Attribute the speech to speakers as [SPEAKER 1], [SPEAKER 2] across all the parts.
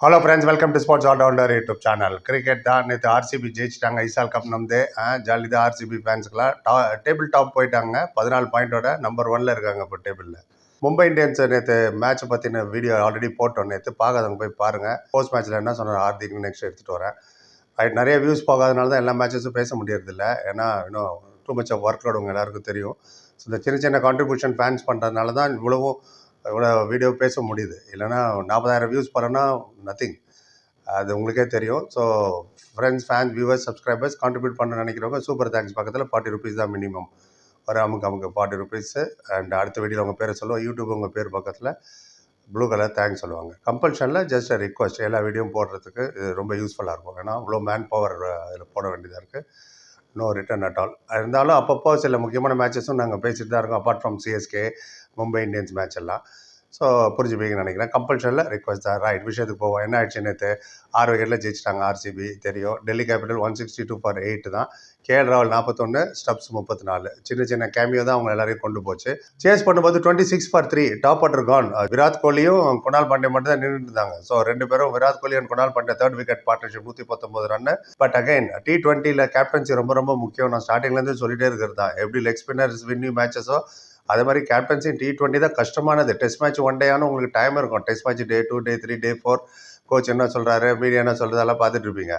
[SPEAKER 1] Hello friends welcome to sports all rounder YouTube channel cricket தான் நேற்று RCB ஜெயிச்சிட்டாங்க ஐசால் கப் நம்தே ஜாலி தான் ஆர்சிபி ஃபேன்ஸுக்கெலாம் டா டேபிள் டாப் போயிட்டாங்க. பதினாலு பாயிண்டோட நம்பர் ஒனில் இருக்காங்க இப்போ டேபிளில் மும்பை இந்தியன்ஸ் நேற்று மேட்ச் பற்றின வீடியோ ஆல்ரெடி போட்டோம். நேற்று பார்க்காதவங்க போய் பாருங்கள் போஸ்ட் மேட்ச்சில் என்ன சொன்னார் ஹார்திக் நெக்ஸ்ட் எடுத்துகிட்டு வரேன். ரைட் நிறைய வியூஸ் போகாதனால தான் எல்லா மேட்சஸும் பேச முடியறதில்ல ஏன்னா இன்னும் too much of work load உங்கள் எல்லாருக்கும் தெரியும். ஸோ இந்த சின்ன சின்ன கான்ட்ரிபியூஷன் ஃபேன்ஸ் பண்ணுறதுனால தான் இவ்வளவும் இவ்வளோ வீடியோ பேச முடியுது. இல்லைன்னா நாற்பதாயிரம் வியூஸ் போகிறோன்னா நத்திங் அது உங்களுக்கே தெரியும். So friends fans viewers subscribers contribute பண்ண நினைக்கிறவங்க சூப்பர் தேங்க்ஸ் பக்கத்தில் ஃபார்ட்டி ருபீஸ் தான் மினிமம் ஒரு அமுக்கு அமுக்கு ஃபார்ட்டி ருபீஸு அண்ட் அடுத்த வீடியோவில் உங்கள் பேரை சொல்லுவோம். யூடியூப் உங்கள் பேர் பக்கத்தில் ப்ளூ கலர் தேங்க்ஸ் சொல்லுவாங்க. கம்பல்ஷனில் ஜஸ்ட் ரிக்வஸ்ட் எல்லா வீடியோவும் போடுறதுக்கு இது ரொம்ப யூஸ்ஃபுல்லாக இருக்கும். ஏன்னா இவ்வளோ மேன் பவர் அதில் போட வேண்டியதாக இருக்குது நோ ரிட்டர்ன் அட் ஆல் இருந்தாலும் அப்பப்போ சில முக்கியமான மேட்சஸும் நாங்கள் பேசிட்டு தான் இருக்கோம். Apart from CSK Mumbai Indians match எல்லாம். ஸோ புரிஞ்சுப்பீங்கன்னு நினைக்கிறேன். கம்பல்ஷனில் ரிக்வஸ்ட் தான். ரைட் விஷயத்துக்கு போவோம். என்ன ஆச்சு நேற்று ஆறு விக்கெட்டில் ஜெயிச்சிட்டாங்க ஆர்சிபி தெரியும். Delhi capital one sixty two for eight தான். கேஎல் ராவல் நாற்பத்தொன்று ஸ்டப்ஸ் முப்பத்தி நாலு சின்ன சின்ன கேமியோ தான் அவங்க எல்லாரையும் கொண்டு போச்சு. சேஸ் பண்ணும்போது twenty six for three top order gone Virat கோலியும் குணால் பாண்டே மட்டும் தான் நின்றுட்டு இருந்தாங்க. ஸோ ரெண்டு பேரும் Virat Kohli and Krunal Pandey third wicket partnership நூற்றி பத்தொம்பது ரன் பட் அகைன் டி டுவெண்ட்டியில் கேப்டன்சி ரொம்ப ரொம்ப முக்கியம். நான் ஸ்டார்டிங்லேருந்து சொல்லிட்டே இருக்கிறது? தான் எப்படி லெக் ஸ்பின்னர்ஸ் வின்யூ மேட்சஸோ அதே மாதிரி கேப்டன்சி டி டுவெண்ட்டி தான் கஷ்டமானது. டெஸ்ட் மேட்ச் ஒன் டேயான உங்களுக்கு டைம் இருக்கும். Test match day two day three day four coach என்ன சொல்கிறாரு மீடியா என்ன சொல்கிறது எல்லாம் பார்த்துட்டு இருப்பீங்க.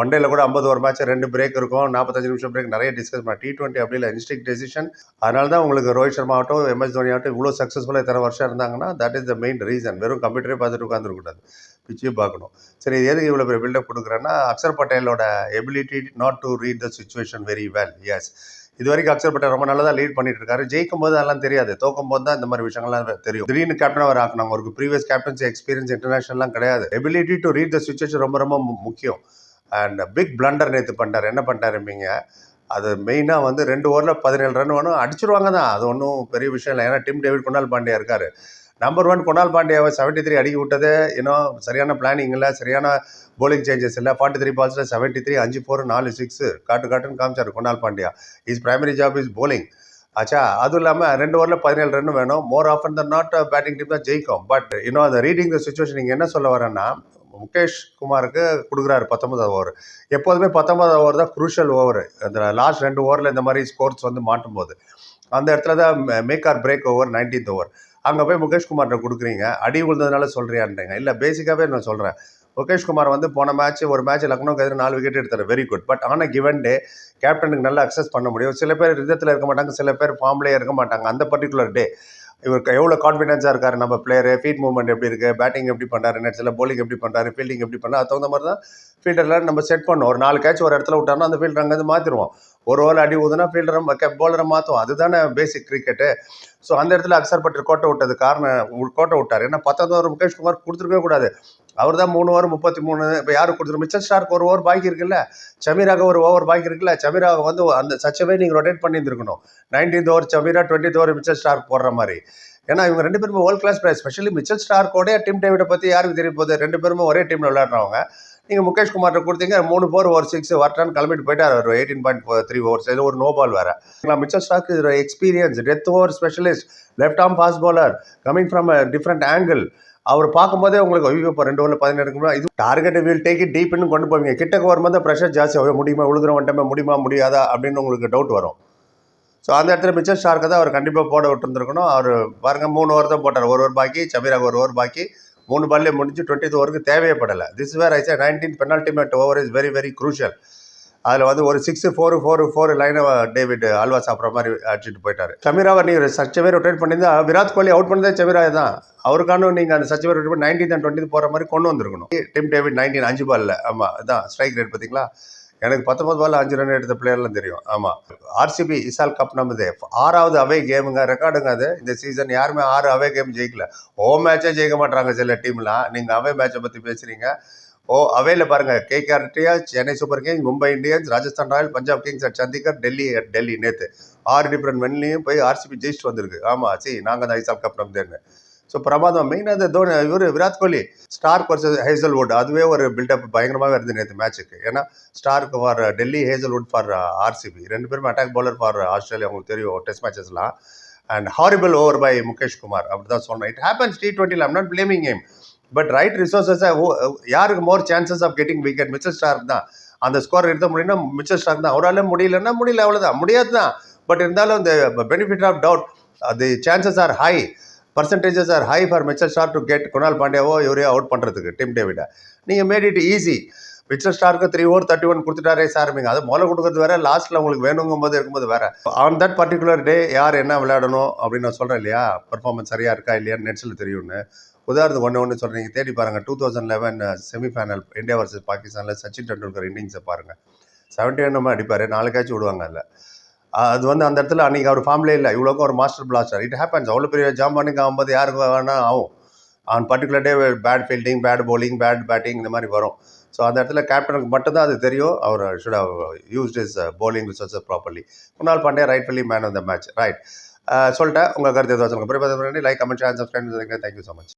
[SPEAKER 1] ஒன் டேல கூட ஐம்பது ஒரு மேட்ச் ரெண்டு பிரேக் இருக்கும். நாற்பத்தஞ்சு நிமிஷம் பிரேக் நிறைய டிஸ்கஸ் பண்ண. டி டுவெண்ட்டி அப்படி இல்லை. இன்ஸ்டிக் டெசிஷன் அதனால தான் உங்களுக்கு ரோஹித் சர்மா ஆகட்டும் எம்எஸ் தோனி ஆகட்டும் இவ்வளோ சக்ஸஸ்ஃபுல்லாக இத்தனை வருஷம் இருந்தாங்கன்னா that is the main reason வெறும் கம்ப்யூட்டரே பார்த்துட்டு உட்காந்துருக்கூடாது பிச்சையும் பார்க்கணும். சரி இது எதுக்கு இவ்வளோ பெரிய பில்டப் கொடுக்குறேன்னா Axar பட்டேலோட ability not to read the situation very well yes இது வரைக்கும் அக்ஷர் பட்டேல் ரொம்ப நல்லதாக லீட் பண்ணிட்டு இருக்காரு. ஜெயிக்கும் போது அதெல்லாம் தெரியாது. தோக்கும் போது தான் இந்த மாதிரி விஷயங்கள்லாம் தெரியும். திடீர்னு கேப்டன் அவர் ஆக்கணும் அவருக்கு ப்ரீவியஸ் கேப்டன்சி எக்ஸ்பீரியன்ஸ் இன்டர்நேஷனல்லாம் கிடையாது. Ability to read the situation ரொம்ப ரொம்ப முக்கியம். அண்ட் பிக் பிளண்டர் நேற்று பண்ணிட்டார். என்ன பண்ணிட்டாருப்பீங்க? அது மெயினாக வந்து ரெண்டு ஓவரில் பதினேழு ரன் வேணும். அடிச்சிருவாங்க தான். அது ஒன்றும் பெரிய விஷயம் இல்லை. ஏன்னா டிம் டேவிட் குணால் பாண்டியா இருக்காரு. நம்பர் ஒன் குணால் பாண்டியாவை செவன்ட்டி த்ரீ அடிக்க விட்டது. இன்னும் சரியான பிளானிங் இல்லை சரியான போலிங் சேஞ்சஸ் இல்லை. ஃபார்ட்டி த்ரீ பால்ஸில் செவன்ட்டி த்ரீ அஞ்சு ஃபோர் நாலு சிக்ஸு காட்டு காட்டுன்னு காமிச்சார் Krunal Pandya is primary job is bowling ஆச்சா அதுவும் இல்லாமல் ரெண்டு ஓவரில் பதினேழு ரன் வேணும். More of the not batting team தான் ஜெயிக்கும். பட் இன்னும் அந்த ரீடிங் த சுச்சுவேஷன் நீங்கள் என்ன சொல்ல வரேன்னா முகேஷ் குமாருக்கு கொடுக்குறாரு பத்தொன்பதாவது ஓவர் எப்போதுமே பத்தொன்பதாவது ஓவர் தான் குரூஷியல் ஓவர் அந்த லாஸ்ட் ரெண்டு ஓவரில் இந்த மாதிரி ஸ்கோர்ஸ் வந்து மாட்டும் போது அந்த இடத்துல தான் make or break over nineteenth over அங்கே போய் முகேஷ்குமார்கிட்ட கொடுக்குறீங்க. அடி விழுந்ததுனால சொல்கிறியான்றீங்க இல்லை பேசிக்காகவே நான் சொல்கிறேன் முகேஷ் குமார் வந்து போன மேட்ச் ஒரு மேட்ச் லக்னோக்கு எதிராக நாலு விக்கெட் எடுத்தார். வெரி குட் பட் ஆனால் கிவன் டே கேப்டனுக்கு நல்லா அக்சஸ் பண்ண முடியும். சில பேர் ரிதத்தில் இருக்க மாட்டாங்க சில பேர் ஃபார்ம்லேயே இருக்க மாட்டாங்க. அந்த பர்டிகுலர் டே இவர் எவ்வளோ கான்ஃபிடென்ஸாக இருக்கார் நம்ம பிளேயரு ஃபீட் மூவ்மெண்ட் எப்படி இருக்குது பேட்டிங் எப்படி பண்ணுறாரு நெட்ஸில் போலிங் எப்படி பண்ணுறாரு ஃபீல்டிங் எப்படி பண்ணுறாரு அது தகுந்த மாதிரி தான் ஃபீல்டரில் நம்ம செட் பண்ணோம் ஒரு நாலு கேட்ச் ஒரு இடத்துல விட்டாருன்னா அந்த ஃபீல்டர் அங்கேருந்து மாற்றிடுவோம் ஒரு ஓவர் அடி ஊதுனா ஃபீல்டரை போலரை மாற்றும் அதுதானே பேசிக் கிரிக்கெட்டு ஸோ அந்த இடத்துல அக்சர் பட்டேல் கோட்டை விட்டது காரணம் கோட்டை விட்டார். ஏன்னா பத்தாவது ஓவர் முகேஷ் குமார் கொடுத்துருக்கவே கூடாது. அவர் தான் மூணு ஓவர் முப்பத்தி மூணு இப்போ யாரும் கொடுத்துரு மிச்சல் ஸ்டார்க்கு ஒரு ஓவர் பாக்கி இருக்குல்ல? சமீராக ஒரு ஓவர் பாக்கி இருக்குல்ல? சமீராக வந்து அந்த சச்சவே நீங்கள் rotate பண்ணியிருந்துருக்கணும். Nineteenth over Chameera twenty over Mitchell Starc போடுற மாதிரி. ஏன்னா இவங்க ரெண்டு பேருமே world class player specially Mitchell ஸ்டார்க்கோடைய Tim டேவிடை பற்றி யாருக்கு தெரிய போகுது? ரெண்டு பேருமே ஒரே டீமில் விளையாடுறவங்க. நீங்கள் முகேஷ் குமார்ட்ட கொடுத்தீங்க மூணு ஃபோர் ஒரு சிக்ஸ் வரட்டான்னு கிளம்பிட்டு போயிட்டார் ஒரு எயிட்டீன் பாயிண்ட் த்ரீ ஓவர்ஸ் இது ஒரு நோ பால் வேறு. மிச்சர் ஸ்டாக் இது experience death over specialist left arm fast bowler coming from a different angle அவர் பார்க்கும்போதே உங்களுக்கு ஐயோ இப்போ ரெண்டு ஓவரில் பதினெட்டு இது டார்கெட் வீல் டேக் இட் டீப்னு கொண்டு போவீங்க. கிட்டக்கு வரும்போது ப்ரெஷர் ஜாஸ்தி ஆகும். முடியுமா? விழுதுற வந்துட்டமே முடியுமா? முடியாதா? அப்படின்னு உங்களுக்கு டவுட் வரும். ஸோ அந்த இடத்துல மிச்சர் ஸ்டார்க்கை தான் அவர் கண்டிப்பாக போட விட்டுருந்துருக்கணும். அவர் பாருங்க மூணு ஓவர் தான் போட்டார். ஒரு ஓவர் பாக்கி சமீராக ஒரு ஓவர் பாக்கி. மூணு பால்லே முடிஞ்சு டுவெண்ட்டி ஓவருக்கு தேவையே திஸ் வேர் ஐசா nineteen penultimate over is very very crucial அதில் வந்து ஒரு சிக்ஸ் ஃபோர் ஃபோர் ஃபோர் லைனை டேவிட் அல்வா சாப்பிட்ற மாதிரி அடிச்சுட்டு போயிட்டாரு. சமீராவை நீங்கள் சச்சவே ரொட்டேட் பண்ணியிருந்தா விராட் கோலி அவுட் பண்ணதே சமீரா தான். அவருக்கான நீங்கள் அந்த சச்சவே ரொட்டேட் பண்ணி நைன்டீன் அண்ட் டுவெண்ட்டி போகிற மாதிரி கொண்டு வந்திருக்கணும். டிம் டேவிட் நைன்டீன் அஞ்சு பால்ல ஆமாம் அதான் ஸ்ட்ரைக் ரேட் பார்த்தீங்களா? எனக்கு பத்தொம்பது பால் அஞ்சு ரன் எடுத்த பிளேயர்லாம் தெரியும். ஆமாம் ஆர்சிபி இசால் கப் நம்மது. ஆறாவது அவே கேமுங்க ரெக்கார்டுங்க அது. இந்த சீசன் யாருமே ஆறு அவே கேம் ஜெயிக்கல. ஓ மேட்சே ஜெயிக்க மாட்டாங்க சில டீம்லாம் நீங்கள் அவே மேட்சை பற்றி பேசுகிறீங்க ஓ அவையில் பாருங்க. கேகேஆர்டியா Chennai super kings Mumbai Indians Rajasthan royal Punjab kings at Chandigarh Delhi Delhi நேற்று ஆறு டிஃப்ரெண்ட் வென்லையும் போய் ஆர்சிபி ஜெயிச்சுட்டு வந்திருக்கு. ஆமாம் சி நாங்கள் தான் ஐசால் கப் நம்புதேன்னு ஸோ பிரமாதம். மெயினாக தோனி இவர் Virat Kohli Starc versus Hazlewood அதுவே ஒரு பில்டப் பயங்கரமாகவே இருந்தது நேற்று மேட்ச்சுக்கு ஏன்னா Starc for Delhi Hazlewood for RCB ரெண்டு பேருமே அட்டாக் பவுலர் ஃபார் ஆஸ்திரேலியா உங்களுக்கு தெரியும் test மேட்சஸ்லாம் and horrible over by Mukesh Kumar அப்படி தான் சொன்னேன். இட் ஹேப்பன்ஸ் டி டுவெண்ட்டியில் I'm not blaming game but right resources யாருக்கு more chances of getting wicket Mitchell Starc தான். அந்த ஸ்கோர் எடுத்த முடியும்னா மிச்சல் ஸ்டார்க் தான். அவரால் முடியலன்னா முடியல அவ்வளோதான் முடியாது தான் பட் இருந்தாலும் இந்த benefit of doubt the chances are high percentages are high for Mitchell Starc to get Kunal பாண்டியாவோ இவரையோ அவுட் பண்ணுறதுக்கு டீம் டேவிட நீங்கள் மேட் இட் ஈஸி மிச்சல் ஸ்டாருக்கு த்ரீ ஓவர் தேர்ட்டி ஒன் கொடுத்துட்டாரே ஆரம்பிங்க அது முதல்ல கொடுக்குறது வேற லாஸ்ட்டில் உங்களுக்கு வேணுங்கும் போது இருக்கும்போது வேற. ஆன் தட் பர்டிகுலர் டே யார் என்ன விளையாடணும் அப்படின்னு நான் சொல்கிறேன் இல்லையா? பர்ஃபார்மன்ஸ் சரியாக இருக்கா இல்லையான்னு நெட்ஸில் தெரியும்னு. உதாரணத்துக்கு ஒன்று ஒன்று சொல்கிறீங்க தேடி பாருங்கள் two thousand eleven semifinal India versus பாகிஸ்தானில் சச்சின் டெண்டுல்கர் இன்னிங்ஸை பாருங்கள் செவன்டி ஒன் அடிப்பார். நாளைக்காச்சும் விடுவாங்க அதில். அது வந்து அந்த இடத்துல அன்றைக்கி அவர் ஃபார்ம்லே இல்லை. இவ்வளோக்கும் ஒரு மாஸ்டர் பிளாஸ்டர் இட் ஹேப்பன்ஸ் அவ்வளோ பெரிய ஜாம்பானுக்கு ஆகும்போது யாருக்கு வேணால் ஆகும். On particular day bad fielding bad bowling bad batting இந்த மாதிரி வரும். ஸோ அந்த இடத்துல கேப்டனுக்கு மட்டும்தான் அது தெரியும். அவர் should have used is bowling resources properly Kunal Pandey rightfully man of the match right சொல்லிட்டேன். உங்கள் கருத்து எதுவும் சொல்லுங்கள் பிறகு like comment share subscribe thank you so much